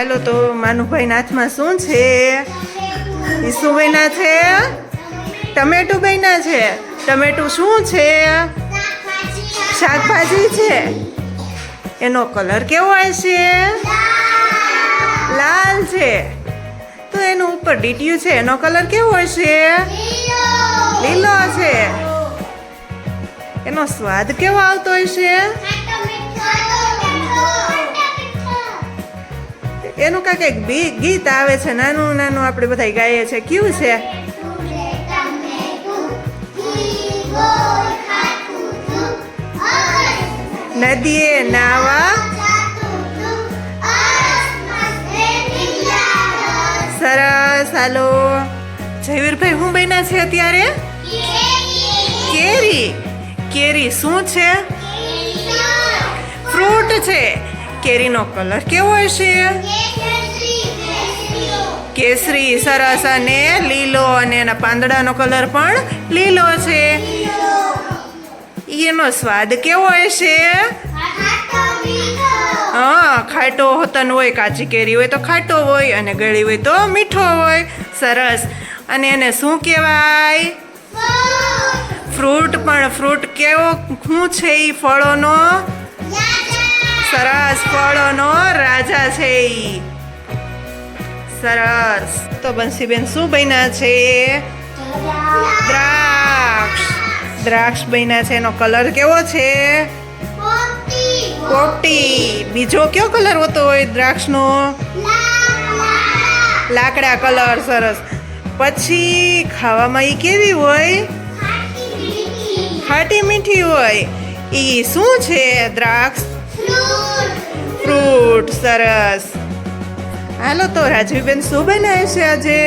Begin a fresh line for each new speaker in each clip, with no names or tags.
હાલો તો માનુભાઈ હાથમાં શું છે? ઈસુભાઈના છે? ટમેટું ભાઈના છે? ટમેટું શું છે? શાકભાજી છે? એનો કલર કેવો હશે? લાલ છે. તો એનું ઉપર ડીટીયું છે, એનો કલર કેવો હશે? લીલો છે. એનો સ્વાદ કેવો આવતો હશે? એનું કાંઈક એક ગીત આવે છે, નાનું નાનું આપણે બધા ગાઈએ છે કયું છે? નદીએ નાવા. સરસ, હાલો. જયવીરભાઈ, હું બન્યા છે અત્યારે? કેરી. કેરી શું છે? ફ્રૂટ છે. કેરીનો કલર કેવો હશે? કેસરી, સરસ અને લીલો અને એના પાંદડાનો કલર પણ લીલો છે. એનો સ્વાદ કેવો હશે હા, ખાટો હોતન હોય, કાચી કેરી હોય તો ખાટો હોય અને ગળી હોય તો મીઠો હોય. સરસ. અને એને શું કહેવાય? ફ્રૂટ. પણ ફ્રૂટ કેવો, શું છે એ ફળોનો? સરસ, ફળોનો રાજા છે ઈ. સરસ. તો બંસીબેન શું બન્યા છે? દ્રાક્ષ. દ્રાક્ષ બન્યા છે. એનો કલર કેવો છે? પોપટી. બીજો કયો કલર હોતો હોય દ્રાક્ષનો? લાકડા કલર. સરસ. પછી ખાવામાં એ કેવી હોય? ખાટી મીઠી હોય. એ શું છે દ્રાક્ષ? ફ્રૂટ. સરસ. હાલો તો રાજવીબેન શું બનાવે છે આજે?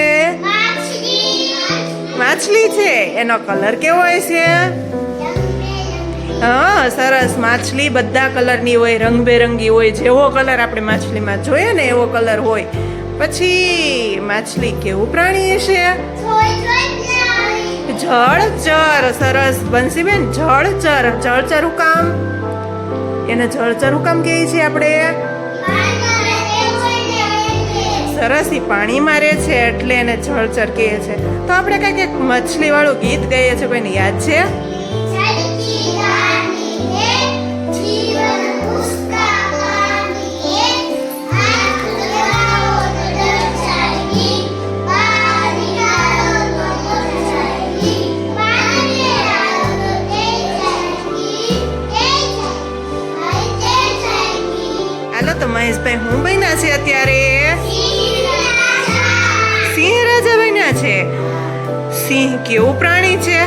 માછલી છે. એનો કલર કેવો હોય છે? હા સરસ. માછલી બધા કલરની હોય રંગબેરંગી હોય. જેવો કલર આપણે માછલીમાં જોઈએ ને એવો કલર હોય. પછી માછલી કેવું પ્રાણી હશે? જળચર. સરસ. બંસીબેન જળચર. જળચર હું કામ? એને જળચર હું કામ કહીએ છીએ આપણે? સરસ એ પાણીમાં રહે છે એટલે એને જળચર કહે છે. તો આપણે કંઈક એક મછલી વાળું ગીત ગાઈએ છીએ કોઈને યાદ છે? હાલો તો મહેશભાઈ, હું બન્યા છે અત્યારે? સિંહ રાજા બન્યા છે. સિંહ કેવું પ્રાણી છે?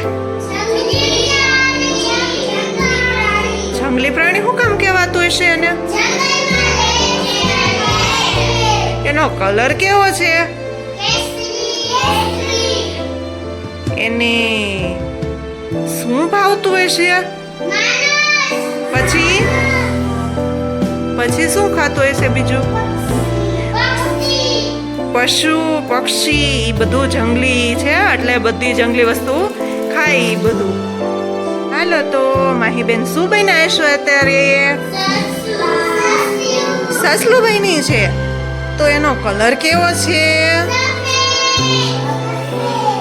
જંગલી પ્રાણી શું કામ કહેવાતું હશે એને? એનો કલર કેવો છે? એને શું ભાવતું હશે? પછી? પછી શું ખાતું હશે બીજું? પશુ, પક્ષી બધું જંગલી છે. એટલે બધી જંગલી વસ્તુ ખાય બધું. હાલો તો, માહીબેન, શું બન્યા હશો અત્યારે? સસલું બની છે. તો એનો કલર કેવો છે?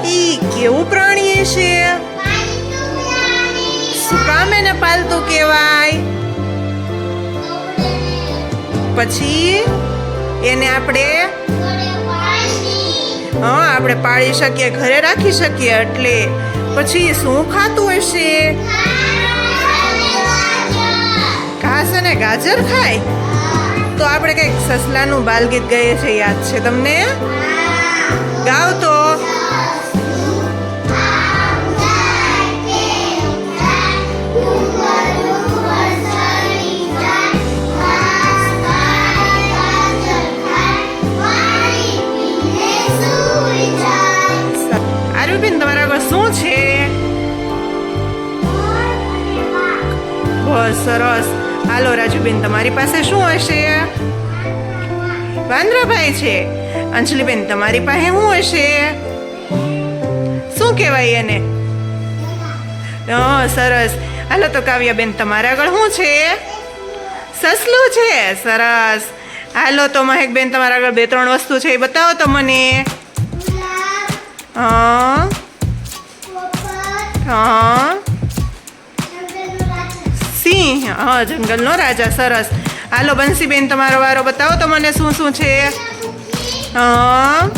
ઈ કેવું પ્રાણી છે? શું કામ એને પાલતું કહેવાય? પછી એને આપણે હા આપણે પાળી શકીએ ઘરે રાખી શકીએ એટલે પછી શું ખાતું હશે? ઘાસ અને ગાજર ખાય? તો આપણે કંઈક સસલાનું બાલગીત ગઈએ છે યાદ છે તમને? ગાવ તો. સરસ. હાલો રાજુબેન તમારી પાસે શું હશે? વાંદરાભાઈ છે. અંજલિબેન તમારી પાસે શું હશે? શું કહેવાય એને? હા સરસ. હાલો તો કાવ્યાબેન તમારા આગળ શું છે? સસલું છે. સરસ. હાલો તો મહેકબેન તમારા આગળ બે ત્રણ વસ્તુ છે એ બતાવો તો મને. હા. હા. સિંહ. હા, જંગલનો રાજા, સરસ. હાલો, બંસીબેન, તમારો વારો બતાવો તો મને શું શું છે? હા.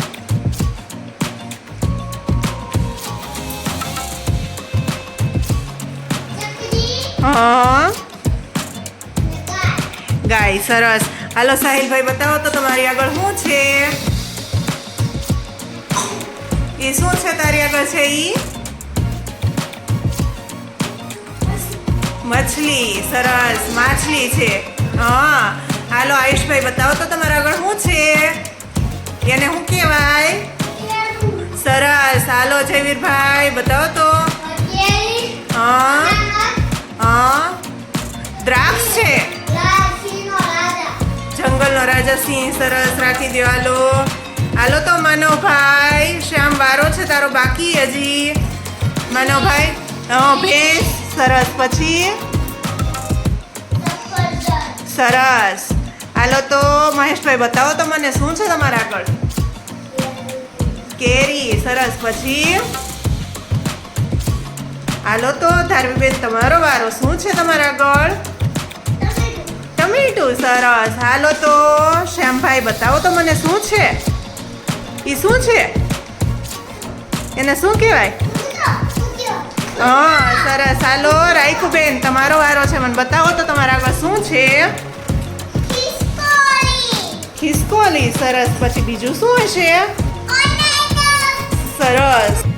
ગાય, સરસ. હાલો, સાહિલભાઈ, બતાવો તો તમારી આગળ શું છે? એ શું છે તારી આગળ છે ઈ? મછલી, સરસ, માછલી છે. હા. હાલો, આયુષભાઈ, બતાવો તો તમારા આગળ શું છે? એને શું કહેવાય? સરસ. હાલો, જયવીરભાઈ, બતાવો તો. હા. હા. દ્રાક્ષ છે? જંગલનો રાજા સિંહ, સરસ. રાખી દો હાલો. હાલો તો માનવભાઈ શ્યામ, વારો છે તારો બાકી હજી? માનવભાઈ ભેંસ. સરસ. પછી? સરસ. હાલો તો, મહેશભાઈ, બતાવો તો મને, શું છે તમારા આગળ? કેરી. સરસ. પછી? હાલો તો ધાર્મીબેન તમારો વારો શું છે તમારા આગળ? ટમેટું. સરસ. હાલો તો, શ્યામભાઈ, બતાવો તો મને, શું છે? એ શું છે? એને શું કહેવાય? હા સરસ. હાલો રાઈકુબેન તમારો વારો છે. મને બતાવો તો તમારા આગળ શું છે? ખિસકોલી. સરસ. પછી બીજું શું હશે? સરસ.